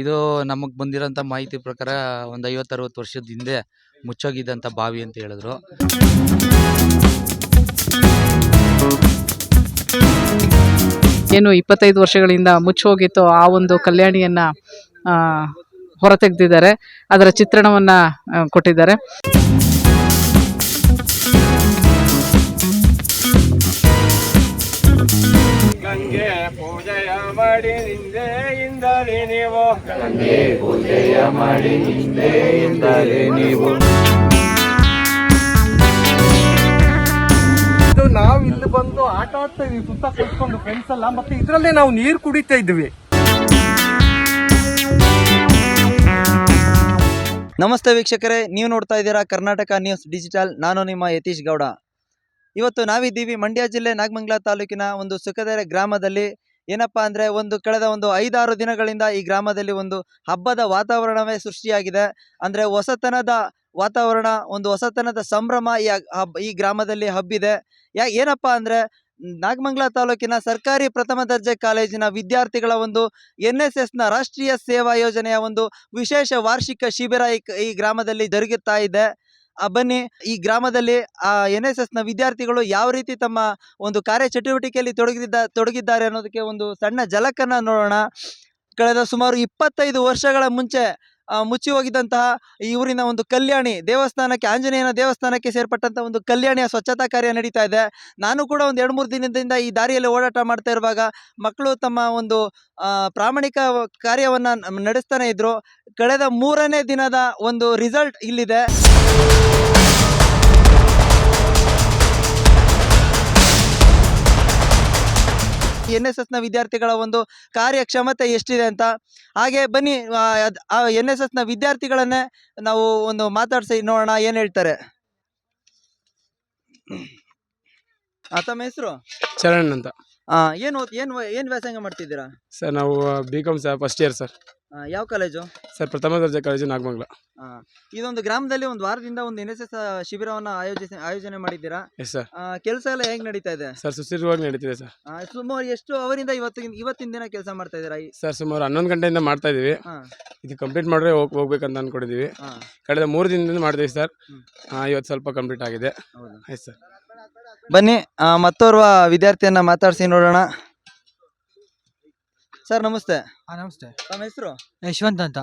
ಇದು ನಮಗೆ ಬಂದಿರೋಂಥ ಮಾಹಿತಿ ಪ್ರಕಾರ ಒಂದು ಐವತ್ತು ಅರವತ್ತು ವರ್ಷದ ಹಿಂದೆ ಮುಚ್ಚೋಗಿದ್ದಂಥ ಬಾವಿ ಅಂತ ಹೇಳಿದ್ರು. ಏನು ಇಪ್ಪತ್ತೈದು ವರ್ಷಗಳಿಂದ ಮುಚ್ಚೋಗಿತ್ತು ಆ ಒಂದು ಕಲ್ಯಾಣಿಯನ್ನ ಹೊರತೆಗೆದಿದ್ದಾರೆ. ಅದರ ಚಿತ್ರಣವನ್ನ ಆ, ನೀವು. ಗಂಗೆ ಪೂಜೆಯ ಮಾಡಿ ನಿಂದೆಯಿಂದಲೇ ನೀವು. ಇದು ನಾವು ಇಲ್ಲಿ ಬಂದು ಆಟ ಆಡ್ತಾ ಇದೀವಿ ಸುತ್ತ ಕೂತ್ಕೊಂಡು ಫ್ರೆಂಡ್ಸ್ ಎಲ್ಲ ಮತ್ತೆ ಇದ್ರಲ್ಲೇ ನಾವು ನೀರು ಕುಡಿತಾ ಇದ್ವಿ. ನಮಸ್ತೆ ವೀಕ್ಷಕರೇ ನೀವು ನೋಡ್ತಾ ಇದ್ದೀರಾ ಕರ್ನಾಟಕ ನ್ಯೂಸ್ ಡಿಜಿಟಲ್. ನಾನು ನಿಮ್ಮ ಯತೀಶ್ ಗೌಡ. ಇವತ್ತು ನಾವಿದ್ದೀವಿ ಮಂಡ್ಯ ಜಿಲ್ಲೆ ನಾಗಮಂಗಲ ತಾಲೂಕಿನ ಒಂದು ಸುಖದೆರೆ ಗ್ರಾಮದಲ್ಲಿ. ಏನಪ್ಪಾ ಅಂದರೆ ಒಂದು ಕಳೆದ ಒಂದು ಐದಾರು ದಿನಗಳಿಂದ ಈ ಗ್ರಾಮದಲ್ಲಿ ಒಂದು ಹಬ್ಬದ ವಾತಾವರಣವೇ ಸೃಷ್ಟಿಯಾಗಿದೆ. ಅಂದರೆ ಹೊಸತನದ ವಾತಾವರಣ, ಒಂದು ಹೊಸತನದ ಸಂಭ್ರಮ ಈ ಈ ಗ್ರಾಮದಲ್ಲಿ ಹಬ್ಬಿದೆ. ಯಾ, ಏನಪ್ಪಾ ಅಂದರೆ ನಾಗಮಂಗಲ ತಾಲೂಕಿನ ಸರ್ಕಾರಿ ಪ್ರಥಮ ದರ್ಜೆ ಕಾಲೇಜಿನ ವಿದ್ಯಾರ್ಥಿಗಳ ಒಂದು ಎನ್ ಎಸ್ ಎಸ್ನ ರಾಷ್ಟ್ರೀಯ ಸೇವಾ ಯೋಜನೆಯ ಒಂದು ವಿಶೇಷ ವಾರ್ಷಿಕ ಶಿಬಿರ ಈ ಗ್ರಾಮದಲ್ಲಿ ಜರುಗುತ್ತಾ ಇದೆ. ಬನ್ನಿ, ಈ ಗ್ರಾಮದಲ್ಲಿ, ಆ ಎನ್ ಎಸ್ ಎಸ್ನ ವಿದ್ಯಾರ್ಥಿಗಳು ಯಾವ ರೀತಿ ತಮ್ಮ ಒಂದು ಕಾರ್ಯ ಚಟುವಟಿಕೆಯಲ್ಲಿ ತೊಡಗಿದ್ದ ತೊಡಗಿದ್ದಾರೆ ಅನ್ನೋದಕ್ಕೆ ಒಂದು ಸಣ್ಣ ಜಲಕನ್ನ ನೋಡೋಣ. ಕಳೆದ ಸುಮಾರು ಇಪ್ಪತ್ತೈದು ವರ್ಷಗಳ ಮುಂಚೆ ಮುಚ್ಚಿ ಹೋಗಿದ್ದಂತಹ ಈ ಊರಿನ ಒಂದು ಕಲ್ಯಾಣಿ ದೇವಸ್ಥಾನಕ್ಕೆ, ಆಂಜನೇಯನ ದೇವಸ್ಥಾನಕ್ಕೆ ಸೇರ್ಪಟ್ಟಂತ ಒಂದು ಕಲ್ಯಾಣಿಯ ಸ್ವಚ್ಛತಾ ಕಾರ್ಯ ನಡೀತಾ ಇದೆ. ನಾನು ಕೂಡ ಒಂದು ಎರಡು ಮೂರು ದಿನದಿಂದ ಈ ದಾರಿಯಲ್ಲಿ ಓಡಾಟ ಮಾಡ್ತಾ ಇರುವಾಗ, ಮಕ್ಕಳು ತಮ್ಮ ಒಂದು ಪ್ರಾಮಾಣಿಕ ಕಾರ್ಯವನ್ನ ನಡೆಸ್ತಾನೆ ಇದ್ರು. ಕಳೆದ ಮೂರನೇ ದಿನದ ಒಂದು ರಿಸಲ್ಟ್ ಇಲ್ಲಿದೆ. ಎನ್ ಎಸ್ ಎಸ್ನ ವಿದ್ಯಾರ್ಥಿಗಳ ಒಂದು ಕಾರ್ಯಕ್ಷಮತೆ ಎಷ್ಟಿದೆ ಅಂತ. ಹಾಗೆ ಬನ್ನಿ ಆ, ಎನ್ ಎಸ್ ಎಸ್ನ ವಿದ್ಯಾರ್ಥಿಗಳನ್ನೇ ನಾವು ಒಂದು ಮಾತಾಡಿಸಿ ನೋಡೋಣ ಏನು ಹೇಳ್ತಾರೆ. ಆ, ತಮ್ಮ ಹೆಸರು? ಚರಣ್ ಅಂತ. ಏನು ಏನು ಏನು ವ್ಯಾಸಂಗ ಮಾಡ್ತಿದ್ದೀರಾ? ಸರ್ ನಾವು B com sir first year sir. ಆ, ಯಾವ ಕಾಲೇಜು? ಸರ್ ಪ್ರಥಮ ದರ್ಜೆ ಕಾಲೇಜು ನಾಗಮಂಗಲ. ಆ, ಇದೊಂದು ಗ್ರಾಮದಲ್ಲಿ ಒಂದು ವಾರದಿಂದ ಒಂದು ಎನ್ ಎಸ್ ಎಸ್ ಶಿಬಿರವನ್ನು ಆಯೋಜಿಸಿ ಆಯೋಜನೆ ಮಾಡಿದ್ದೀರಾ? ಎಸ್ ಸರ್ ಕೆಲಸ ಎಲ್ಲ ಹೇಗೆ ನಡೀತಾ ಇದೆ? ಸರ್ ಸುಸ್ಥಿರವಾಗಿ ನಡೀತಿದೆ ಸರ್. ಆ, ಸುಮಾರು ಎಷ್ಟು ಅವರಿಂದ ಇವತ್ತಿನ ಇವತ್ತಿನ ದಿನ ಕೆಲಸ ಮಾಡ್ತಾ ಇದ್ದೀರಾ? ಈ- ಸರ್ ಸುಮಾರು ಹನ್ನೊಂದು ಗಂಟೆಯಿಂದ ಮಾಡ್ತಾ ಇದ್ದೀವಿ. ಹಾ, ಇದು ಕಂಪ್ಲೀಟ್ ಮಾಡಿದ್ರೆ ಹೋಗ್ ಹೋಗ್ಬೇಕಂತ ಅಂದ್ಕೊಂಡಿದ್ದೀವಿ ಹಾ, ಕಳೆದ ಮೂರು ದಿನದಿಂದ ಮಾಡ್ತೀವಿ ಸರ್. ಹ್ಮ್. ಆ, ಇವತ್ತು ಸ್ವಲ್ಪ ಕಂಪ್ಲೀಟ್ ಆಗಿದೆ. ಹೌದು? ಆಯ್ತು ಸರ್ ಬನ್ನಿ ಮತ್ತೋರ್ವ ವಿದ್ಯಾರ್ಥಿಯನ್ನ ಮಾತಾಡ್ಸಿ ನೋಡೋಣ. ಸರ್ ನಮಸ್ತೆ. ನಮಸ್ತೆ. ತಮ್ಮ ಹೆಸರು? ಯಶವಂತ್ ಅಂತ.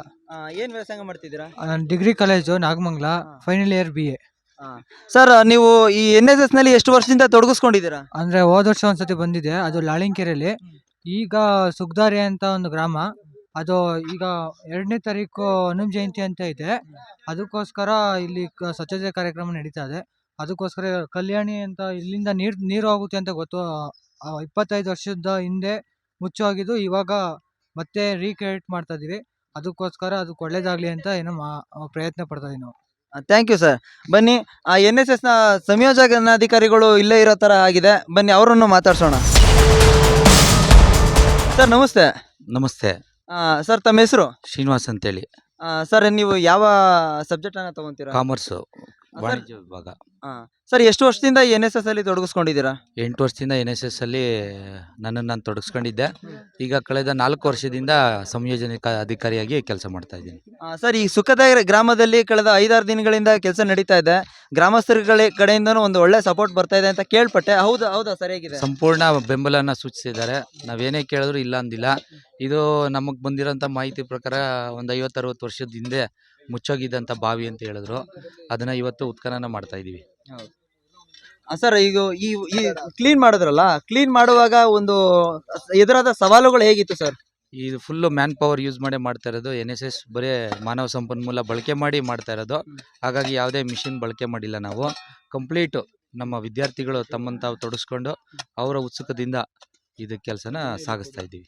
ಏನು ವ್ಯಾಸಂಗ ಮಾಡ್ತಿದ್ದೀರಾ? ನಾನು degree college Nagamangala final year B A sir ನೀವು ಈ ಎನ್ ಎಸ್ ಎಸ್ನಲ್ಲಿ ಎಷ್ಟು ವರ್ಷದಿಂದ ತೊಡಗಿಸ್ಕೊಂಡಿದ್ದೀರಾ? ಅಂದ್ರೆ ಹೋದ ವರ್ಷ ಒಂದ್ಸತಿ ಬಂದಿದೆ ಅದು ಲಾಳಿಂಕೆರೆಯಲ್ಲಿ. ಈಗ ಸುಗ್ಧಾರಿ ಅಂತ ಒಂದು ಗ್ರಾಮ ಅದು ಈಗ ಎರಡನೇ ತಾರೀಕು ಹನುಮ ಜಯಂತಿ ಅಂತ ಇದೆ. ಅದಕ್ಕೋಸ್ಕರ ಇಲ್ಲಿ ಕ- ಸ್ವಚ್ಛತೆ ಕಾರ್ಯಕ್ರಮ ನಡೀತಾ ಇದೆ. ಅದಕ್ಕೋಸ್ಕರ ಕಲ್ಯಾಣಿ ಅಂತ ಇಲ್ಲಿಂದ ನೀರು ನೀರು ಹೋಗುತ್ತೆ ಅಂತ ಗೊತ್ತು. ಇಪ್ಪತ್ತೈದು ವರ್ಷದ ಹಿಂದೆ ಮುಚ್ಚೋಗಿದ್ದು ಇವಾಗ ಮತ್ತೆ ರೀಕ್ರಿಯೇಟ್ ಮಾಡ್ತಾ ಇದ್ದೀವಿ ಅದಕ್ಕೋಸ್ಕರ ಅದಕ್ಕೆ ಒಳ್ಳೇದಾಗಲಿ ಅಂತ ಏನೋ ಮಾ- ಪ್ರಯತ್ನ ಪಡ್ತಾ ಇದೀವಿ ನಾವು. ಥ್ಯಾಂಕ್ ಯು ಸರ್ ಬನ್ನಿ ಆ ಎನ್ ಎಸ್ ಎಸ್ನ ನ ಸಂಯೋಜನಾಧಿಕಾರಿಗಳು ಇಲ್ಲೇ ಇರೋ ತರ ಆಗಿದೆ. ಬನ್ನಿ ಅವರನ್ನು ಮಾತಾಡ್ಸೋಣ. ಸರ್ ನಮಸ್ತೆ. ನಮಸ್ತೆ. ಸರ್ ತಮ್ಮ ಹೆಸರು? ಶ್ರೀನಿವಾಸ್ ಅಂತೇಳಿ. ಸರ್ ನೀವು ಯಾವ ಸಬ್ಜೆಕ್ಟನ್ನು ಅನ್ನ ತಗೊಂತೀರಾ? ಕಾಮರ್ಸು ವಾಣಿಜ್ಯ ವಿಭಾಗ. ಸರ್ ಎಷ್ಟು ವರ್ಷದಿಂದ ಎನ್ ಎಸ್ ಎಸ್ ಅಲ್ಲಿ ತೊಡಗಿಸ್ಕೊಂಡಿದ್ದೀರಾ? ಎಂಟು ವರ್ಷದಿಂದ ಎನ್ ಎಸ್ ಎಸ್ ಅಲ್ಲಿ ನನ್ನನ್ನು ನಾನು ತೊಡಗಿಸ್ಕೊಂಡಿದ್ದೆ. ಈಗ ಕಳೆದ ನಾಲ್ಕು ವರ್ಷದಿಂದ ಸಂಯೋಜನೆ ಅಧಿಕಾರಿಯಾಗಿ ಕೆಲಸ ಮಾಡ್ತಾ ಇದ್ದೀನಿ. ಸರ್ ಈ ಸುಖದ ಗ್ರಾಮದಲ್ಲಿ ಕಳೆದ ಐದಾರು ದಿನಗಳಿಂದ ಕೆಲಸ ನಡೀತಾ ಇದೆ. ಗ್ರಾಮಸ್ಥರುಗಳ ಕಡೆಯಿಂದ ಒಂದು ಒಳ್ಳೆ ಸಪೋರ್ಟ್ ಬರ್ತಾ ಇದೆ ಅಂತ ಕೇಳ್ಪಟ್ಟೆ. ಹೌದು ಹೌದಾ ಸರಿಯಾಗಿದೆ ಸಂಪೂರ್ಣ ಬೆಂಬಲನ ಸೂಚಿಸಿದ್ದಾರೆ. ನಾವೇನೇ ಕೇಳಿದ್ರು ಇಲ್ಲ ಅಂದಿಲ್ಲ. ಇದು ನಮಗೆ ಬಂದಿರೋಂಥ ಮಾಹಿತಿ ಪ್ರಕಾರ ಒಂದು ಐವತ್ತು ಅರವತ್ತು ವರ್ಷದ ಹಿಂದೆ ಮುಚ್ಚೋಗಿದ್ದಂಥ ಬಾವಿ ಅಂತ ಹೇಳಿದ್ರು. ಅದನ್ನ ಇವತ್ತು ಉತ್ಖನನ ಮಾಡ್ತಾ ಇದೀವಿ. ಸರ್ ಈಗ ಈ ಈ ಕ್ಲೀನ್ ಮಾಡಿದ್ರಲ್ಲ ಕ್ಲೀನ್ ಮಾಡುವಾಗ ಒಂದು ಎದುರಾದ ಸವಾಲುಗಳು ಹೇಗಿತ್ತು ಸರ್? ಇದು ಫುಲ್ಲು ಮ್ಯಾನ್ ಪವರ್ ಯೂಸ್ ಮಾಡೇ ಮಾಡ್ತಾ ಇರೋದು ಎನ್ ಎಸ್ ಎಸ್ ಬರೀ ಮಾನವ ಸಂಪನ್ಮೂಲ ಬಳಕೆ ಮಾಡಿ ಮಾಡ್ತಾ ಇರೋದು. ಹಾಗಾಗಿ ಯಾವುದೇ ಮಿಷಿನ್ ಬಳಕೆ ಮಾಡಿಲ್ಲ ನಾವು. ಕಂಪ್ಲೀಟು ನಮ್ಮ ವಿದ್ಯಾರ್ಥಿಗಳು ತಮ್ಮನ್ನು ತಾವು ತೊಡಗಿಸ್ಕೊಂಡು ಅವರ ಉತ್ಸುಕದಿಂದ ಇದು ಕೆಲಸನ ಸಾಗಿಸ್ತಾ ಇದ್ದೀವಿ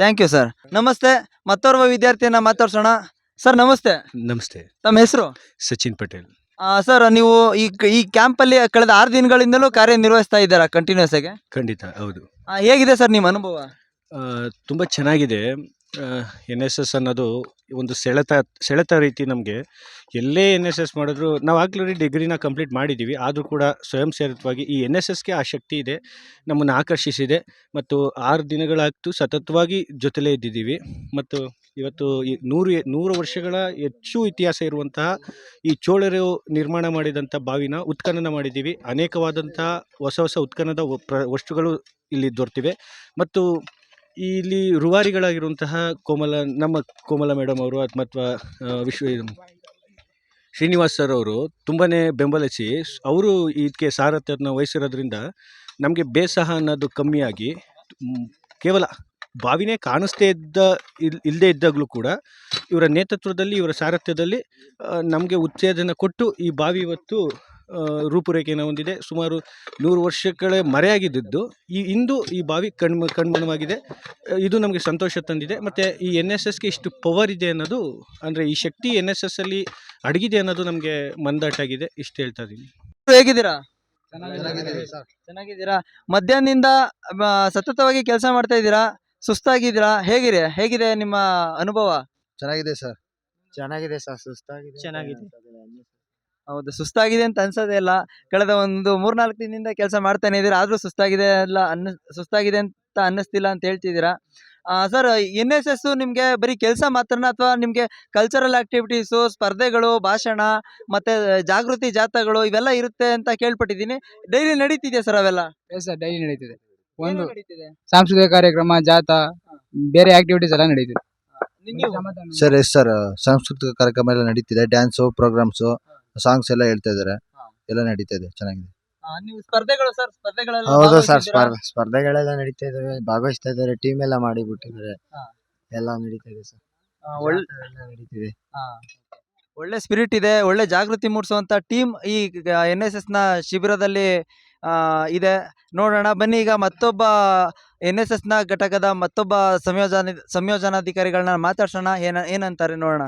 ಥ್ಯಾಂಕ್ ಯು ಸರ್ ನಮಸ್ತೆ. ಮತ್ತೋರ್ವ ವಿದ್ಯಾರ್ಥಿಯನ್ನ ಮಾತಾಡ್ಸೋಣ. ಸರ್ ನಮಸ್ತೆ. ನಮಸ್ತೆ. ತಮ್ಮ ಹೆಸರು? ಸಚಿನ್ ಪಟೇಲ್. ಸರ್ ನೀವು ಈ ಈ ಕ್ಯಾಂಪಲ್ಲಿ ಕಳೆದ ಆರು ದಿನಗಳಿಂದಲೂ ಕಾರ್ಯನಿರ್ವಹಿಸ್ತಾ ಇದ್ದೀರಾ ಕಂಟಿನ್ಯೂಸ್ ಆಗಿ? ಖಂಡಿತ ಹೌದು. ಆ, ಹೇಗಿದೆ ಸರ್ ನಿಮ್ಮ ಅನುಭವ? ಆ, ತುಂಬ ಚೆನ್ನಾಗಿದೆ. ಎನ್ ಎಸ್ ಎಸ್ ಅನ್ನೋದು ಒಂದು ಸೆಳೆತ ಸೆಳೆತ ರೀತಿ ನಮಗೆ. ಎಲ್ಲೇ ಎನ್ ಎಸ್ ಎಸ್ ಮಾಡಿದ್ರು, ನಾವು ಆಗ್ಲೂ ಡಿಗ್ರಿನ ಕಂಪ್ಲೀಟ್ ಮಾಡಿದ್ದೀವಿ ಆದರೂ ಕೂಡ ಸ್ವಯಂ ಸೇರಿತವಾಗಿ ಈ ಎನ್ ಎಸ್ ಎಸ್ಗೆ ಆ ಶಕ್ತಿ ಇದೆ, ನಮ್ಮನ್ನು ಆಕರ್ಷಿಸಿದೆ. ಮತ್ತು ಆರು ದಿನಗಳಾಗ್ತು ಸತತವಾಗಿ ಜೊತೆಲೇ ಇದ್ದಿದ್ದೀವಿ. ಮತ್ತು ಇವತ್ತು ಈ ನೂರು ನೂರು ವರ್ಷಗಳ ಹೆಚ್ಚು ಇತಿಹಾಸ ಇರುವಂತಹ ಈ ಚೋಳರು ನಿರ್ಮಾಣ ಮಾಡಿದಂಥ ಬಾವಿನ ಉತ್ಖನನ ಮಾಡಿದ್ದೀವಿ. ಅನೇಕವಾದಂಥ ಹೊಸ ಹೊಸ ಉತ್ಖನದ ವಸ್ತುಗಳು ಇಲ್ಲಿ ದೊರೆತಿವೆ. ಮತ್ತು ಇಲ್ಲಿ ರುವಾರಿಗಳಾಗಿರುವಂತಹ ಕೋಮಲ, ನಮ್ಮ ಕೋಮಲ ಮೇಡಮ್ ಅವರು ಅಥವಾ ವಿಶ್ವ, ಶ್ರೀನಿವಾಸ್ ಸರ್ ಅವರು ತುಂಬಾ ಬೆಂಬಲಿಸಿ, ಅವರು ಇದಕ್ಕೆ ಸಾರಥ್ಯವನ್ನು ವಹಿಸಿರೋದ್ರಿಂದ ನಮಗೆ ಬೇಸಹ ಅನ್ನೋದು ಕಮ್ಮಿಯಾಗಿ ಕೇವಲ ಬಾವಿನೇ ಕಾಣಿಸ್ತೇ ಇದ್ದ, ಇಲ್ ಇಲ್ಲದೇ ಇದ್ದಾಗಲೂ ಕೂಡ ಇವರ ನೇತೃತ್ವದಲ್ಲಿ, ಇವರ ಸಾರಥ್ಯದಲ್ಲಿ ನಮಗೆ ಉತ್ತೇಜನ ಕೊಟ್ಟು ಈ ಬಾವಿ ಇವತ್ತು ರೂಪುರೇಖೆಯನ್ನು ಹೊಂದಿದೆ. ಸುಮಾರು ನೂರು ವರ್ಷಗಳೇ ಮರೆಯಾಗಿದ್ದದ್ದು. ಈ ಇಂದು ಈ ಬಾವಿ ಕಣ್ಮ ಕಣ್ಮಣವಾಗಿದೆ ಇದು ನಮಗೆ ಸಂತೋಷ ತಂದಿದೆ. ಮತ್ತು ಈ ಎನ್ ಎಸ್ ಎಸ್ಗೆ ಇಷ್ಟು ಪವರ್ ಇದೆ ಅನ್ನೋದು ಅಂದರೆ ಈ ಶಕ್ತಿ ಎನ್ ಎಸ್ ಎಸ್ ಅಲ್ಲಿ ಅಡಗಿದೆ ಅನ್ನೋದು ನಮಗೆ ಮಂದಾಟಾಗಿದೆ ಇಷ್ಟು ಹೇಳ್ತಾ ಇದ್ದೀನಿ. ಹೇಗಿದ್ದೀರಾ? ಚೆನ್ನಾಗಿದ್ದೀರಾ? ಮಧ್ಯಾಹ್ನದಿಂದ ಸತತವಾಗಿ ಕೆಲಸ ಮಾಡ್ತಾ ಇದ್ದೀರಾ? ಸುಸ್ತಾಗಿದ್ದೀರಾ? ಹೇಗಿದೆ? ಹೇಗಿದೆ ನಿಮ್ಮ ಅನುಭವ? ಚೆನ್ನಾಗಿದೆ ಸರ್. ಚೆನ್ನಾಗಿದೆ ಸರ್. ಸುಸ್ತಾಗಿದೆ ಚೆನ್ನಾಗಿದೆ. ಹೌದು ಸುಸ್ತಾಗಿದೆ ಅಂತ ಅನ್ಸೋದೇ ಇಲ್ಲ. ಕಳೆದ ಒಂದು ಮೂರ್ನಾಲ್ಕು ದಿನದಿಂದ ಕೆಲಸ ಮಾಡ್ತಾನೆ ಇದ್ದೀರಾ? ಆದರೂ ಸುಸ್ತಾಗಿದೆ ಅಲ್ಲ ಅನ್ನ ಸುಸ್ತಾಗಿದೆ ಅಂತ ಅನ್ನಿಸ್ತಿಲ್ಲ ಅಂತ ಹೇಳ್ತಿದ್ದೀರಾ? ಸರ್ ಎನ್ ಎಸ್ ಎಸ್ ನಿಮಗೆ ಬರೀ ಕೆಲಸ ಮಾತ್ರನ? ಅಥವಾ ನಿಮಗೆ ಕಲ್ಚರಲ್ ಆಕ್ಟಿವಿಟೀಸು ಸ್ಪರ್ಧೆಗಳು ಭಾಷಣ ಮತ್ತೆ ಜಾಗೃತಿ ಜಾಥಾಗಳು ಇವೆಲ್ಲ ಇರುತ್ತೆ ಅಂತ ಕೇಳ್ಪಟ್ಟಿದ್ದೀನಿ. ಡೈಲಿ ನಡೀತಿದೆ ಸರ್ ಅವೆಲ್ಲ? ಎಸ್ ಸರ್ ಡೈಲಿ ನಡೀತಿದೆ. ಒಂದು ಸಾಂಸ್ಕೃತಿಕ ಕಾರ್ಯಕ್ರಮ ಜಾಥಾ ಬೇರೆ ಆಕ್ಟಿವಿಟೀಸ್ ಎಲ್ಲ ನಡೀತಿದೆ. ಸರ್ ಎಸ್ ಸರ್ ಸಾಂಸ್ಕೃತಿಕ ಕಾರ್ಯಕ್ರಮ ಎಲ್ಲ ನಡೀತಿದೆ. ಡ್ಯಾನ್ಸು ಪ್ರೋಗ್ರಾಮ್ಸು ಸಾಂಗ್ಸ್ ಎಲ್ಲ ಹೇಳ್ತಾ ಇದ್ದಾರೆ. ಎಲ್ಲ ನಡೀತಾ ಇದೆ ಚೆನ್ನಾಗಿದೆ. ಆ, ನೀವು ಸ್ಪರ್ಧೆಗಳು ಸರ್ ಸ್ಪರ್ಧೆಗಳೆಲ್ಲ ಹೌದು ಸರ್ ಭಾಗವಹಿಸಿದ್ದೀರಾ? ಸ್ಪರ್ಧೆಗಳೆಲ್ಲ ನಡೀತಾ ಇದಾವೆ ಭಾಗವಹಿಸ್ತಾ ಇದ್ದಾರೆ ಟೀಮ್ ಎಲ್ಲ ಮಾಡಿಬಿಟ್ಟಿದ್ದಾರೆ. ಹಾ. ಎಲ್ಲ ನಡೀತಾ ಇದೆ ಸರ್. ಆ, ಒಳ್ಳೆ ಎಲ್ಲ ನಡೀತಿದೆ ಒಳ್ಳೆ ಸ್ಪಿರಿಟ್ ಇದೆ ಒಳ್ಳೆ ಜಾಗೃತಿ ಮೂಡಿಸುವಂತ ಟೀಮ್ ಈ ಎನ್ ಎಸ್ ಎಸ್ನ ಶಿಬಿರದಲ್ಲಿ ಆ, ಇದೆ. ನೋಡೋಣ ಬನ್ನಿ ಈಗ ಮತ್ತೊಬ್ಬ ಎನ್ ಎಸ್ ಎಸ್ನ ಘಟಕದ ಮತ್ತೊಬ್ಬ ಸಂಯೋಜನೆ ಸಂಯೋಜನಾಧಿಕಾರಿಗಳನ್ನ ಮಾತಾಡ್ಸೋಣ ಏನ ಏನಂತಾರೆ ನೋಡೋಣ.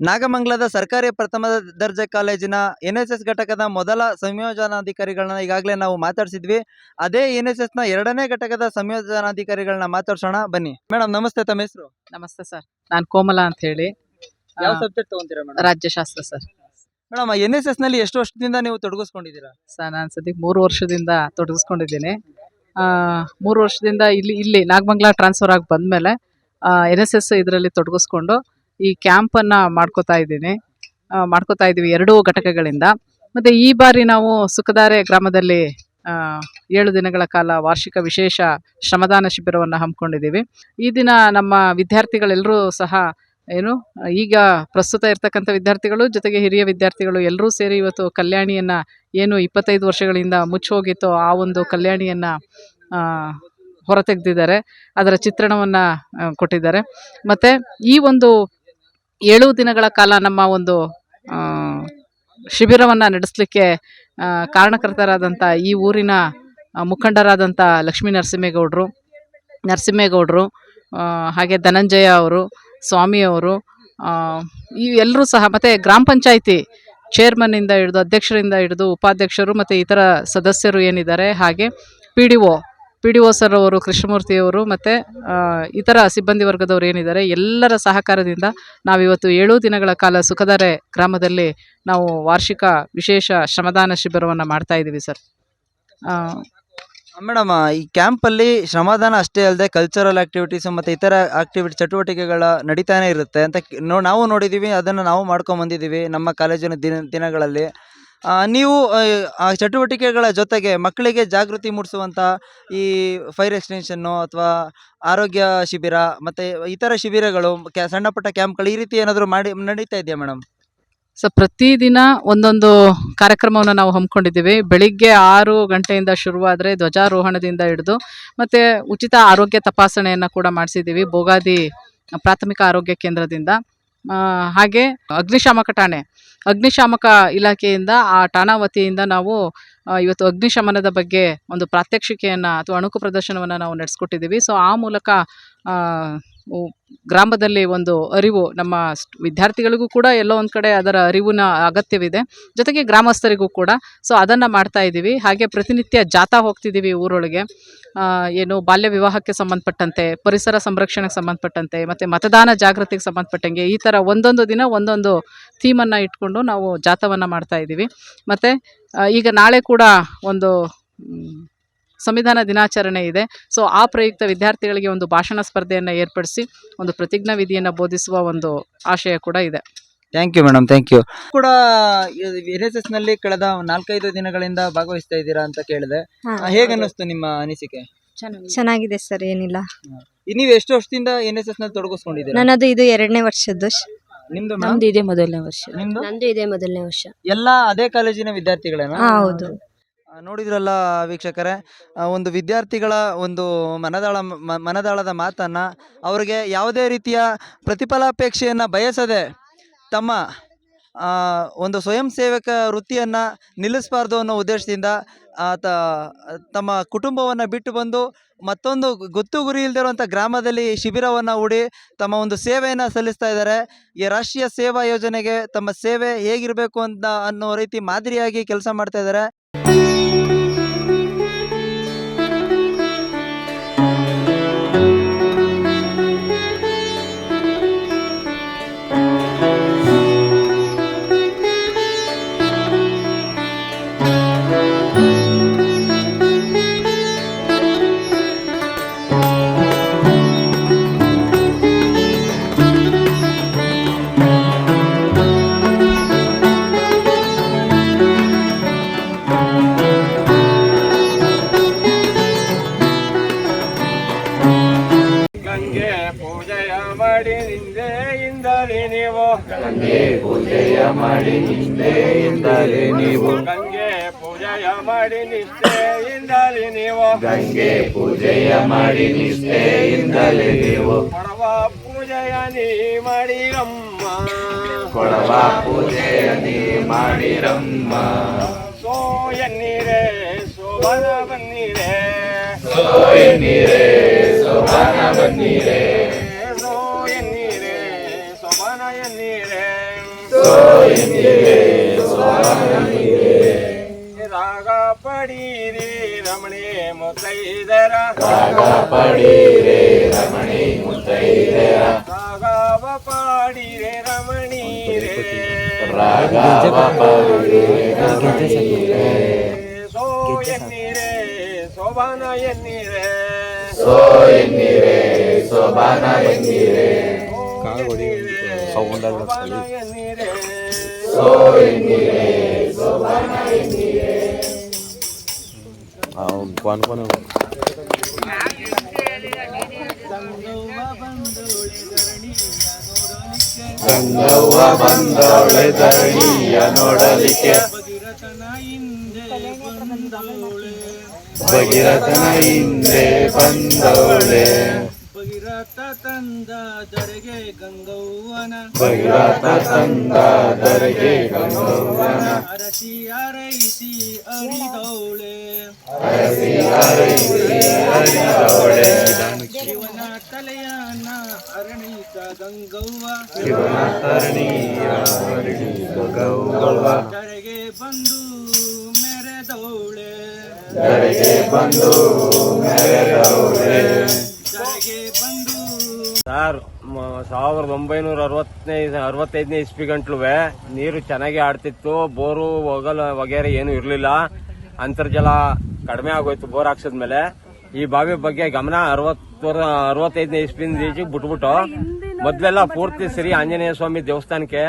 ನಾಗಮಂಗಲದ ಸರ್ಕಾರಿ ಪ್ರಥಮ ದರ್ಜೆ ಕಾಲೇಜಿನ ಎನ್ ಎಸ್ ಎಸ್ ಘಟಕದ ಮೊದಲ ಸಂಯೋಜನಾಧಿಕಾರಿಗಳನ್ನ ಈಗಾಗಲೇ ನಾವು ಮಾತಾಡ್ಸಿದ್ವಿ. ಅದೇ ಎನ್ ಎಸ್ ಎಸ್ನ ಎರಡನೇ ಘಟಕದ ಸಂಯೋಜನಾಧಿಕಾರಿಗಳನ್ನ ಮಾತಾಡ್ಸೋಣ. ಬನ್ನಿ. ಮೇಡಮ್ ನಮಸ್ತೆ ತಮ್ಮ ಹೆಸರು. ನಮಸ್ತೆ ಸರ್. ನಾನು ಕೋಮಲ ಅಂತ ಹೇಳಿ. ಯಾವ ಸಬ್ಜೆಕ್ಟ್ ತಗೊಂತೀರಾ ಮೇಡಮ್ ರಾಜ್ಯಶಾಸ್ತ್ರ ಸರ್. ಮೇಡಮ್ ಎನ್ ಎಸ್ ಎಸ್ನಲ್ಲಿ ಎಷ್ಟು ವರ್ಷದಿಂದ ನೀವು ತೊಡಗಿಸ್ಕೊಂಡಿದ್ದೀರಾ? ಸರ್, ನಾನು ಸದ್ಯಕ್ಕೆ ಮೂರು ವರ್ಷದಿಂದ ತೊಡಗಿಸ್ಕೊಂಡಿದ್ದೀನಿ. ಮೂರು ವರ್ಷದಿಂದ ಇಲ್ಲಿ ಇಲ್ಲಿ ನಾಗಮಂಗಲ ಟ್ರಾನ್ಸ್ಫರ್ ಆಗಿ ಬಂದಮೇಲೆ ಎನ್ ಎಸ್ ಎಸ್ ಇದರಲ್ಲಿ ತೊಡಗಿಸ್ಕೊಂಡು ಈ ಕ್ಯಾಂಪನ್ನು ಮಾಡ್ಕೋತಾ ಇದ್ದೀನಿ. ಮಾಡ್ಕೋತಾ ಇದ್ದೀವಿ ಎರಡೂ ಘಟಕಗಳಿಂದ. ಮತ್ತು ಈ ಬಾರಿ ನಾವು ಸುಖದಾರೆ ಗ್ರಾಮದಲ್ಲಿ ಏಳು ದಿನಗಳ ಕಾಲ ವಾರ್ಷಿಕ ವಿಶೇಷ ಶ್ರಮದಾನ ಶಿಬಿರವನ್ನು ಹಮ್ಮಿಕೊಂಡಿದ್ದೀವಿ. ಈ ದಿನ ನಮ್ಮ ವಿದ್ಯಾರ್ಥಿಗಳೆಲ್ಲರೂ ಸಹ ಏನು? ಈಗ ಪ್ರಸ್ತುತ ಇರ್ತಕ್ಕಂಥ ವಿದ್ಯಾರ್ಥಿಗಳು ಜೊತೆಗೆ ಹಿರಿಯ ವಿದ್ಯಾರ್ಥಿಗಳು ಎಲ್ಲರೂ ಸೇರಿ ಇವತ್ತು ಕಲ್ಯಾಣಿಯನ್ನು ಏನು ಇಪ್ಪತ್ತೈದು ವರ್ಷಗಳಿಂದ ಮುಚ್ಚೋಗಿತ್ತೋ, ಆ ಒಂದು ಕಲ್ಯಾಣಿಯನ್ನು ಹೊರತೆಗೆದಿದ್ದಾರೆ. ಅದರ ಚಿತ್ರಣವನ್ನು ಕೊಟ್ಟಿದ್ದಾರೆ. ಮತ್ತು ಈ ಒಂದು ಏಳು ದಿನಗಳ ಕಾಲ ನಮ್ಮ ಒಂದು ಶಿಬಿರವನ್ನು ನಡೆಸಲಿಕ್ಕೆ ಕಾರಣಕರ್ತರಾದಂಥ ಈ ಊರಿನ ಮುಖಂಡರಾದಂಥ ಲಕ್ಷ್ಮೀ ನರಸಿಂಹೇಗೌಡರು ನರಸಿಂಹೇಗೌಡರು ಹಾಗೆ ಧನಂಜಯ ಅವರು ಸ್ವಾಮಿ ಅವರು ಈ ಎಲ್ಲರೂ ಸಹ ಮತ್ತು ಗ್ರಾಮ ಪಂಚಾಯಿತಿ ಚೇರ್ಮನ್ನಿಂದ ಹಿಡಿದು ಅಧ್ಯಕ್ಷರಿಂದ ಹಿಡಿದು ಉಪಾಧ್ಯಕ್ಷರು ಮತ್ತು ಇತರ ಸದಸ್ಯರು ಏನಿದ್ದಾರೆ, ಹಾಗೆ P D O, P D O sir ಅವರು ಕೃಷ್ಣಮೂರ್ತಿಯವರು ಮತ್ತು ಇತರ ಸಿಬ್ಬಂದಿ ವರ್ಗದವರು ಏನಿದ್ದಾರೆ, ಎಲ್ಲರ ಸಹಕಾರದಿಂದ ನಾವಿವತ್ತು ಏಳು ದಿನಗಳ ಕಾಲ ಸುಖದರೆ ಗ್ರಾಮದಲ್ಲಿ ನಾವು ವಾರ್ಷಿಕ ವಿಶೇಷ ಶ್ರಮದಾನ ಶಿಬಿರವನ್ನು ಮಾಡ್ತಾ ಇದ್ದೀವಿ ಸರ್. ಮೇಡಮ್ ಈ ಕ್ಯಾಂಪಲ್ಲಿ ಶ್ರಮದಾನ ಅಷ್ಟೇ ಅಲ್ಲದೆ ಕಲ್ಚರಲ್ ಆಕ್ಟಿವಿಟೀಸ್ ಮತ್ತು ಇತರ ಆಕ್ಟಿವಿಟಿ ಚಟುವಟಿಕೆಗಳ ನಡೀತಾನೆ ಇರುತ್ತೆ ಅಂತ ನೋ ನಾವು ನೋಡಿದ್ದೀವಿ ಅದನ್ನು ನಾವು ಮಾಡ್ಕೊಂಡು ಬಂದಿದ್ದೀವಿ ನಮ್ಮ ಕಾಲೇಜಿನ ದಿನ ದಿನಗಳಲ್ಲಿ. ನೀವು ಆ, ಚಟುವಟಿಕೆಗಳ ಜೊತೆಗೆ ಮಕ್ಕಳಿಗೆ ಜಾಗೃತಿ ಮೂಡಿಸುವಂಥ ಈ ಫೈರ್ ಎಕ್ಸ್ಟೆನ್ಷನ್ನು ಅಥವಾ ಆರೋಗ್ಯ ಶಿಬಿರ ಮತ್ತು ಇತರ ಶಿಬಿರಗಳು ಕ್ಯಾ ಸಣ್ಣ ಪುಟ್ಟ ಕ್ಯಾಂಪ್ಗಳು ಈ ರೀತಿ ಏನಾದರೂ ಮಾಡಿ ನಡೀತಾ ಇದೆಯಾ ಮೇಡಮ್? ಸೊ ಪ್ರತಿದಿನ ಒಂದೊಂದು ಕಾರ್ಯಕ್ರಮವನ್ನು ನಾವು ಹಮ್ಮಿಕೊಂಡಿದ್ದೀವಿ. ಬೆಳಿಗ್ಗೆ ಆರು ಗಂಟೆಯಿಂದ ಶುರುವಾದರೆ ಧ್ವಜಾರೋಹಣದಿಂದ ಹಿಡಿದು ಮತ್ತು ಉಚಿತ ಆರೋಗ್ಯ ತಪಾಸಣೆಯನ್ನು ಕೂಡ ಮಾಡಿಸಿದ್ದೀವಿ, ಬೋಗಾದಿ ಪ್ರಾಥಮಿಕ ಆರೋಗ್ಯ ಕೇಂದ್ರದಿಂದ. ಹಾಗೆ ಅಗ್ನಿಶಾಮಕ ಠಾಣೆ. ಅಗ್ನಿಶಾಮಕ ಇಲಾಖೆಯಿಂದ, ಆ ಠಾಣಾ ವತಿಯಿಂದ ನಾವು ಇವತ್ತು ಅಗ್ನಿಶಮನದ ಬಗ್ಗೆ ಒಂದು ಪ್ರಾತ್ಯಕ್ಷಿಕೆಯನ್ನು ಅಥವಾ ಅಣುಕು ಪ್ರದರ್ಶನವನ್ನು ನಾವು ನಡೆಸ್ಕೊಟ್ಟಿದ್ದೀವಿ. ಸೊ ಆ ಮೂಲಕ ಗ್ರಾಮದಲ್ಲಿ ಒಂದು ಅರಿವು ನಮ್ಮ ವಿದ್ಯಾರ್ಥಿಗಳಿಗೂ ಕೂಡ ಎಲ್ಲೋ ಒಂದು ಕಡೆ ಅದರ ಅರಿವಿನ ಅಗತ್ಯವಿದೆ. ಜೊತೆಗೆ ಗ್ರಾಮಸ್ಥರಿಗೂ ಕೂಡ. ಸೊ, ಅದನ್ನು ಮಾಡ್ತಾ ಇದ್ದೀವಿ. ಹಾಗೆ ಪ್ರತಿನಿತ್ಯ ಜಾಥಾ ಹೋಗ್ತಿದ್ದೀವಿ ಊರೊಳಗೆ. ಏನು ಬಾಲ್ಯ ವಿವಾಹಕ್ಕೆ ಸಂಬಂಧಪಟ್ಟಂತೆ, ಪರಿಸರ ಸಂರಕ್ಷಣೆಗೆ ಸಂಬಂಧಪಟ್ಟಂತೆ, ಮತ್ತು ಮತದಾನ ಜಾಗೃತಿಗೆ ಸಂಬಂಧಪಟ್ಟಂಗೆ ಈ ಥರ ಒಂದೊಂದು ದಿನ ಒಂದೊಂದು ಥೀಮನ್ನು ಇಟ್ಕೊಂಡು ನಾವು ಜಾಥಾವನ್ನು ಮಾಡ್ತಾ ಇದ್ದೀವಿ. ಮತ್ತು ಈಗ ನಾಳೆ ಕೂಡ ಒಂದು ಸಂವಿಧಾನ ದಿನಾಚರಣೆ ಇದೆ. ಸೊ ಆ ಪ್ರಯುಕ್ತ ವಿದ್ಯಾರ್ಥಿಗಳಿಗೆ ಒಂದು ಭಾಷಣ ಸ್ಪರ್ಧೆಯನ್ನು ಏರ್ಪಡಿಸಿ ಒಂದು ಪ್ರತಿಜ್ಞಾ ವಿಧಿಯನ್ನು ಬೋಧಿಸುವ ಒಂದು ಆಶಯ ಕೂಡ ಇದೆ. Thank you madam thank you ಕೂಡ ಎನ್ ಎಸ್ ಎಸ್ನಲ್ಲಿ ಕಳೆದ ನಾಲ್ಕೈದು ದಿನಗಳಿಂದ ಭಾಗವಹಿಸ್ತಾ ಇದ್ದೀರಾ ಅಂತ ಕೇಳಿದೆ. ಹೇಗೆ ಅನ್ನಿಸ್ತು ನಿಮ್ಮ ಅನಿಸಿಕೆ? ಚೆನ್ನಾಗಿದೆ. ಸರ್ ಏನಿಲ್ಲ. ನೀವು ಎಷ್ಟು ವರ್ಷದಿಂದ ಎನ್ ಎಸ್ ಎಸ್ನಲ್ಲಿ ತೊಡಗಿಸ್ಕೊಂಡಿದ್ದೀರಾ? ನನ್ನದು ಇದು ಎರಡನೇ ವರ್ಷದ್ದು. ನಿಮ್ದು ಇದೇ ಮೊದಲನೇ ವರ್ಷ. ನಿಮ್ದು? ಇದೇ ಮೊದಲನೇ ವರ್ಷ. ಎಲ್ಲ ಅದೇ ಕಾಲೇಜಿನ ವಿದ್ಯಾರ್ಥಿಗಳೇನಾ? ಹೌದು. ನೋಡಿದ್ರಲ್ಲ ವೀಕ್ಷಕರೇ ಒಂದು ವಿದ್ಯಾರ್ಥಿಗಳ ಒಂದು ಮನದಾಳ ಮನದಾಳದ ಮಾತನ್ನು ಅವರಿಗೆ ಯಾವುದೇ ರೀತಿಯ ಪ್ರತಿಫಲಾಪೇಕ್ಷೆಯನ್ನು ಬಯಸದೆ ತಮ್ಮ ಒಂದು ಸ್ವಯಂ ಸೇವಕ ವೃತ್ತಿಯನ್ನು ನಿಲ್ಲಿಸಬಾರ್ದು ಅನ್ನೋ ಉದ್ದೇಶದಿಂದ ತ ತಮ್ಮ ಕುಟುಂಬವನ್ನು ಬಿಟ್ಟು ಬಂದು ಮತ್ತೊಂದು ಗೊತ್ತು ಗುರಿ ಇಲ್ಲದಿರುವಂಥ ಗ್ರಾಮದಲ್ಲಿ ಶಿಬಿರವನ್ನು ಹೂಡಿ ತಮ್ಮ ಒಂದು ಸೇವೆಯನ್ನು ಸಲ್ಲಿಸ್ತಾ ಇದ್ದಾರೆ. ಈ ರಾಷ್ಟ್ರೀಯ ಸೇವಾ ಯೋಜನೆಗೆ ತಮ್ಮ ಸೇವೆ ಹೇಗಿರಬೇಕು ಅಂತ ಅನ್ನೋ ರೀತಿ ಮಾದರಿಯಾಗಿ ಕೆಲಸ ಮಾಡ್ತಾ ಇದ್ದಾರೆ. ಪೂಜೆಯ ಮಾಡಿ ನಿಷ್ಠೆಯಿಂದಲೇ ನೀವು ಗಂಗೆ ಪೂಜೆಯ ಮಾಡಿ ನಿಷ್ಠೆಯಿಂದಲೇ ನೀವು ಗಂಗೆ ಪೂಜೆಯ ಮಾಡಿ ನಿಷ್ಠೆಯಿಂದಲೇ ನೀವು ಕೊಡವ ಪೂಜೆಯ ನೀ ಮಾಡಿರಮ್ಮ ಕೊಡವ ಪೂಜೆಯ ನೀ ಮಾಡಿರಮ್ಮ ಸೋ ಎನ್ನೀರೇ ಶೋಭನ ಬನ್ನೀರೇ ಸೋ ಎನ್ನೀರೇ ಶೋಭನ ಬನ್ನೀರೇ ಮುತ್ತೈದರ ರಾಗ ಪಡೀರಿ ರಮಣಿ ಮುತ್ತೈದರ ರಾಗವ ಪಾಡಿರೆ ರಮಣೀರೆ. ರಾಗವ ಪಾಡಿರೆ ಸೋ ಎನ್ನೀರೆ. ಶೋಭಾನ ಎನ್ನೀರೆ ಸೋ ಎನ್ನೀರೆ ಸೋಬಾನ ಎನ್ನೀರೆ ಶೋಭಾನ ಎನ್ನೀರೆ. ಸೋ ಎನ್ನೀರೆ ಶೋಭಾನ ಎನ್ನೀರೆ ಗಂಗವ್ವ ಬಂದವಳೆ ಧರಣಿಯ ನೋಡಲಿಕ್ಕೆ. ಭಗೀರಥನ ಹಿಂದೆ ಬಂದವಳೆ. ತಂದ ದರೆಗೆ ಗಂಗವ್ವನ ಭಗೀರಥ ತಂದ ದರೆಗೆ ಗಂಗವ್ವನ ಅರಸಿ ಅರೈಸಿ ಅರಿದೌಳೆ ಅರಸಿ ಅರೈಸಿ ಅರಿದೌಳೆ ಶಿವನ ತಲೆಯನ್ನ ಅರಣಿತ ಗಂಗವ್ವ. ಶಿವನ ತರಣೀಯ ಗೌರವ ದರೆಗೆ ಬಂದು ಮೆರೆದೌಳೆ ಬಂದು ದರೆಗೆ ಬಂದು ಸರ್ ಸಾವಿರದ ಒಂಬೈನೂರ ಅರವತ್ತನೇ ಅರವತ್ತೈದನೇ ಇಸ್ವಿ ಗಂಟ್ಲುವೆ ನೀರು ಚೆನ್ನಾಗಿ ಆಡ್ತಿತ್ತು, ಬೋರು ಹೋಗಲ್ ವಗೇರೆ ಏನು ಇರಲಿಲ್ಲ. ಅಂತರ್ಜಲ ಕಡಿಮೆ ಆಗೋಯ್ತು ಬೋರ್ ಹಾಕ್ಸಿದ್ಮೇಲೆ ಈ ಬಾವಿ ಬಗ್ಗೆ ಗಮನ ಅರವತ್ತರ, ಅರವತ್ತೈದನೇ ಇಸ್ವಿನ ಈಚೆಗೆ ಬಿಟ್ಬಿಟ್ಟು, ಮೊದಲೆಲ್ಲ ಪೂರ್ತಿ ಶ್ರೀ ಆಂಜನೇಯ ಸ್ವಾಮಿ ದೇವಸ್ಥಾನಕ್ಕೆ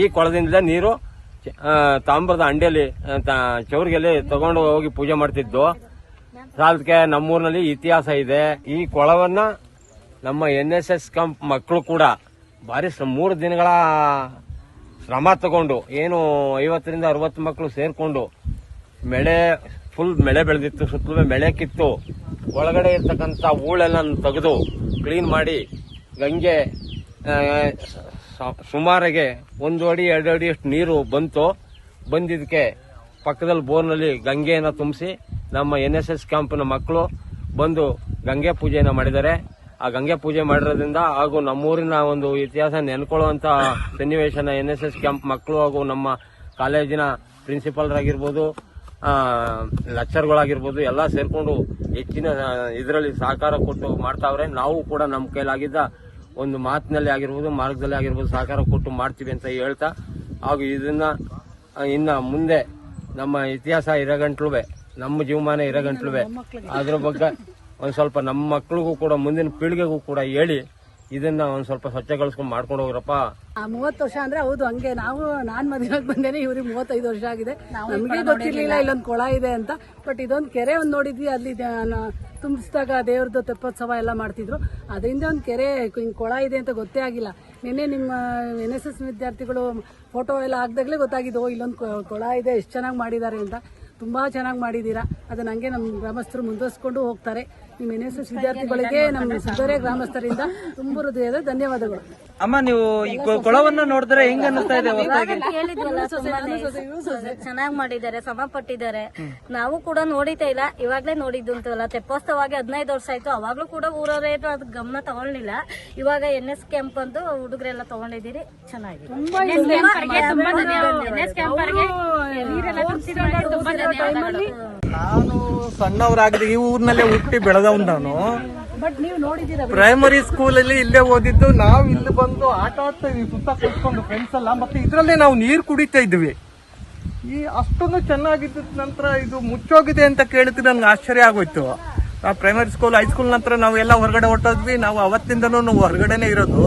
ಈ ಕೊಳದಿಂದಲೇ ನೀರು ತಾಮ್ರದ ಅಂಡೆಯಲ್ಲಿ ಚೌರಿಗೆಲ್ಲಿ ತಗೊಂಡು ಹೋಗಿ ಪೂಜೆ ಮಾಡ್ತಿದ್ದು. ಸಾಲಕ್ಕೆ ನಮ್ಮೂರಿನಲ್ಲಿ ಇತಿಹಾಸ ಇದೆ. ಈ ಕೊಳವನ್ನ ನಮ್ಮ ಎನ್ ಎಸ್ ಎಸ್ ಕಂಪ್ ಮಕ್ಕಳು ಕೂಡ ಭಾರಿ ಮೂರು ದಿನಗಳ ಶ್ರಮ ತಗೊಂಡು, ಏನು ಐವತ್ತರಿಂದ ಅರವತ್ತು ಮಕ್ಕಳು ಸೇರಿಕೊಂಡು ಮಳೆ ಫುಲ್ ಮಳೆ ಬೆಳೆದಿತ್ತು, ಸುತ್ತಲೂ ಮಳೆ ಕಿತ್ತು, ಒಳಗಡೆ ಇರ್ತಕ್ಕಂಥ ಹೂಳೆಲ್ಲ ತೆಗೆದು ಕ್ಲೀನ್ ಮಾಡಿ ಗಂಗೆ ಸುಮಾರಿಗೆ ಒಂದು ಅಡಿ, ಎರಡು ಅಡಿ ಅಷ್ಟು ನೀರು ಬಂತು. ಬಂದಿದ್ದಕ್ಕೆ ಪಕ್ಕದಲ್ಲಿ ಬೋರ್ನಲ್ಲಿ ಗಂಗೆಯನ್ನು ತುಂಬಿಸಿ ನಮ್ಮ ಎನ್ ಎಸ್ ಎಸ್ ಕ್ಯಾಂಪ್ನ ಮಕ್ಕಳು ಬಂದು ಗಂಗೆ ಪೂಜೆಯನ್ನು ಮಾಡಿದ್ದಾರೆ. ಆ ಗಂಗೆ ಪೂಜೆ ಮಾಡಿರೋದ್ರಿಂದ ಹಾಗೂ ನಮ್ಮೂರಿನ ಒಂದು ಇತಿಹಾಸ ನೆನ್ಕೊಳ್ಳುವಂತ ಸನ್ನಿವೇಶನ ಎನ್ ಎಸ್ ಎಸ್ ಕ್ಯಾಂಪ್ ಮಕ್ಕಳು ಹಾಗೂ ನಮ್ಮ ಕಾಲೇಜಿನ ಪ್ರಿನ್ಸಿಪಾಲ್ರಾಗಿರ್ಬೋದು ಲೆಕ್ಚರ್ಗಳಾಗಿರ್ಬೋದು ಎಲ್ಲ ಸೇರ್ಕೊಂಡು ಹೆಚ್ಚಿನ ಇದರಲ್ಲಿ ಸಹಕಾರ ಕೊಟ್ಟು ಮಾಡ್ತಾವ್ರೆ. ನಾವು ಕೂಡ ನಮ್ಮ ಕೈಲಾಗಿದ್ದ ಒಂದು ಮಾತಿನಲ್ಲಿ ಆಗಿರ್ಬೋದು ಮಾರ್ಗದಲ್ಲಿ ಆಗಿರ್ಬೋದು ಸಹಕಾರ ಕೊಟ್ಟು ಮಾಡ್ತೀವಿ ಅಂತ ಹೇಳ್ತಾ ಹಾಗೂ ಇದನ್ನ ಇನ್ನ ಮುಂದೆ ನಮ್ಮ ಇತಿಹಾಸ ಇರಗಂಟ್ಲುವೆ ನಮ್ಮ ಜೀವಮಾನ ಇರಗಂಟ್ಲುವೆ. ಅದ್ರ ಬಗ್ಗೆ ಒಂದ್ ಸ್ವಲ್ಪ ನಮ್ಮ ಮಕ್ಳಿಗೂ ಕೂಡ ಮುಂದಿನ ಪೀಳಿಗೆಗೂ ಕೂಡ ಹೇಳಿ ಇದನ್ನ ಒಂದ್ ಸ್ವಲ್ಪ ಸ್ವಚ್ಛಗೊಳಿಸ್ಕೊಂಡು ಮಾಡ್ಕೊಂಡು ಹೋಗ್ರಪ್ಪ. ಆ ಮೂವತ್ತು ವರ್ಷ ಅಂದ್ರೆ ಹೌದು ಹಂಗೆ ನಾವು ನಾನ್ ಮದುವೆಗೆ ಬಂದೇನೆ ಇವ್ರಿಗೆ ಮೂವತ್ತೈದು ವರ್ಷ ಆಗಿದೆ. ನಮಗೆ ಗೊತ್ತಿರ್ಲಿಲ್ಲ ಇಲ್ಲೊಂದು ಕೊಳ ಇದೆ ಅಂತ ಬಟ್ ಇದೊಂದು ಕೆರೆ ಒಂದು ನೋಡಿದ್ವಿ ಅಲ್ಲಿ ತುಂಬಿಸಿದಾಗ ದೇವ್ರದ್ದು ತೆಪ್ಪೋತ್ಸವ ಎಲ್ಲ ಮಾಡ್ತಿದ್ರು. ಅದರಿಂದ ಒಂದು ಕೆರೆ ಹಿಂಗೆ ಕೊಳ ಇದೆ ಅಂತ ಗೊತ್ತೇ ಆಗಿಲ್ಲ. ನಿನ್ನೆ ನಿಮ್ಮ ಎನ್ ಎಸ್ ಎಸ್ ವಿದ್ಯಾರ್ಥಿಗಳು ಫೋಟೋ ಎಲ್ಲ ಹಾಕ್ದಾಗ್ಲೇ ಗೊತ್ತಾಗಿದ್ದು ಓ ಇಲ್ಲೊಂದು ಕೊಳ ಇದೆ ಎಷ್ಟು ಚೆನ್ನಾಗಿ ಮಾಡಿದ್ದಾರೆ ಅಂತ. ತುಂಬಾ ಚೆನ್ನಾಗಿ ಮಾಡಿದ್ದೀರಾ ಅದನ್ನ ಹಂಗೆ ನಮ್ಮ ಗ್ರಾಮಸ್ಥರು ಮುಂದುವರ್ಸ್ಕೊಂಡು ಹೋಗ್ತಾರೆ. ನಿಮ್ಮ ಎನ್ ಎಸ್ ಎಸ್ ವಿದ್ಯಾರ್ಥಿಗಳಿಗೆ ನಮ್ಮ ಸುಂದರ ಗ್ರಾಮಸ್ಥರಿಂದ ತುಂಬ ಹೃದಯದ ಧನ್ಯವಾದಗಳು. ಅಮ್ಮ ನೀವು ಈ ಕೊ- ಕೊಳವನ್ನ ನೋಡಿದ್ರೆ ಹೆಂಗ್ ಅನ್ನಿಸ್ತಾ ಇದೆ ಹೊಸದಾಗಿ? ಕೇಳಿದ್ವಲ್ಲ ತುಂಬಾನೇ ಚೆನ್ನಾಗಿ ಮಾಡಿದ್ದಾರೆ ಶ್ರಮ ಪಟ್ಟಿದ್ದಾರೆ. ನಾವು ಕೂಡ ನೋಡಿತಾ ಇಲ್ಲ ಇವಾಗ್ಲೇ ನೋಡಿದ್ದು ಅಂತಲ್ಲ ತೆಪ್ಪೋತ್ಸವಾಗಿ ಹದಿನೈದು ವರ್ಷ ಆಯ್ತು. ಅವಾಗ್ಲೂ ಕೂಡ ಊರವರೇ ಅದ್ ಗಮನ ತಗೊಳ್ಲಿಲ್ಲ. ಇವಾಗ ಎನ್ ಎಸ್ ಕ್ಯಾಂಪ್ ಅಂತ ಹುಡುಗರೆಲ್ಲ ತಗೊಂಡಿದ್ದೀರಿ ಚೆನ್ನಾಗಿದೆ. ನಾನು ಸಣ್ಣವರಾಗಿದೆ ಈ ಊರಿನಲ್ಲೇ ಹುಟ್ಟಿ ಬೆಳೆದವ್ ನಾನು. ಬಟ್ ನೀವು ಅಲ್ಲಿ ಪ್ರೈಮರಿ ಸ್ಕೂಲಲ್ಲಿ ಇಲ್ಲೇ ಓದಿದ್ದು ನಾವು ಇಲ್ಲಿ ಬಂದು ಆಟ ಆಡ್ತಾ ಇದೀವಿ ಸುತ್ತ ಕುತ್ಕೊಂಡು ಫ್ರೆಂಡ್ಸ್ ಎಲ್ಲ ಮತ್ತೆ ಇದ್ರಲ್ಲೇ ನಾವು ನೀರು ಕುಡಿತಾ ಇದ್ವಿ. ಈ ಅಷ್ಟೊಂದು ಚೆನ್ನಾಗಿದ್ದ ನಂತರ ಇದು ಮುಚ್ಚೋಗಿದೆ ಅಂತ ಕೇಳಿದ್ರೆ ನನ್ಗೆ ಆಶ್ಚರ್ಯ ಆಗೋಯ್ತು. ಆ ಪ್ರೈಮರಿ ಸ್ಕೂಲ್ ಹೈಸ್ಕೂಲ್ ನಂತರ ನಾವು ಎಲ್ಲ ಹೊರಗಡೆ ಹೊರಟೋದ್ವಿ ನಾವು ಅವತ್ತಿಂದನೂ ನಾವು ಹೊರಗಡೆನೆ ಇರೋದು.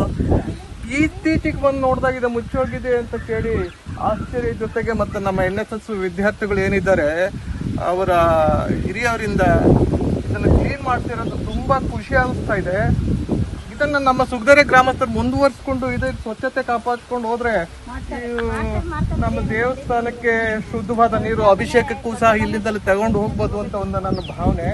ಇತ್ತೀಚೆಗೆ ಬಂದು ನೋಡಿದಾಗ ಇದು ಮುಚ್ಚೋಗಿದೆ ಅಂತ ಕೇಳಿ ಆಶ್ಚರ್ಯ ಜೊತೆಗೆ ಮತ್ತೆ ನಮ್ಮ ಎನ್ ಎಸ್ ಎಸ್ ವಿದ್ಯಾರ್ಥಿಗಳು ಏನಿದ್ದಾರೆ ಅವರ ಹಿರಿಯವರಿಂದ ಇದನ್ನು ಕ್ಲೀನ್ ಮಾಡ್ತಿರೋದು ತುಂಬ ಖುಷಿ ಅನಿಸ್ತಾ ಇದೆ. ಇದನ್ನು ನಮ್ಮ ಸುಗ್ದರೆ ಗ್ರಾಮಸ್ಥರು ಮುಂದುವರಿಸ್ಕೊಂಡು ಇದೇ ಸ್ವಚ್ಛತೆ ಕಾಪಾಡ್ಕೊಂಡು ಹೋದರೆ ನಮ್ಮ ದೇವಸ್ಥಾನಕ್ಕೆ ಶುದ್ಧವಾದ ನೀರು ಅಭಿಷೇಕಕ್ಕೂ ಸಹ ಇಲ್ಲಿಂದಲೇ ತಗೊಂಡು ಹೋಗ್ಬೋದು ಅಂತ ಒಂದು ನನ್ನ ಭಾವನೆ.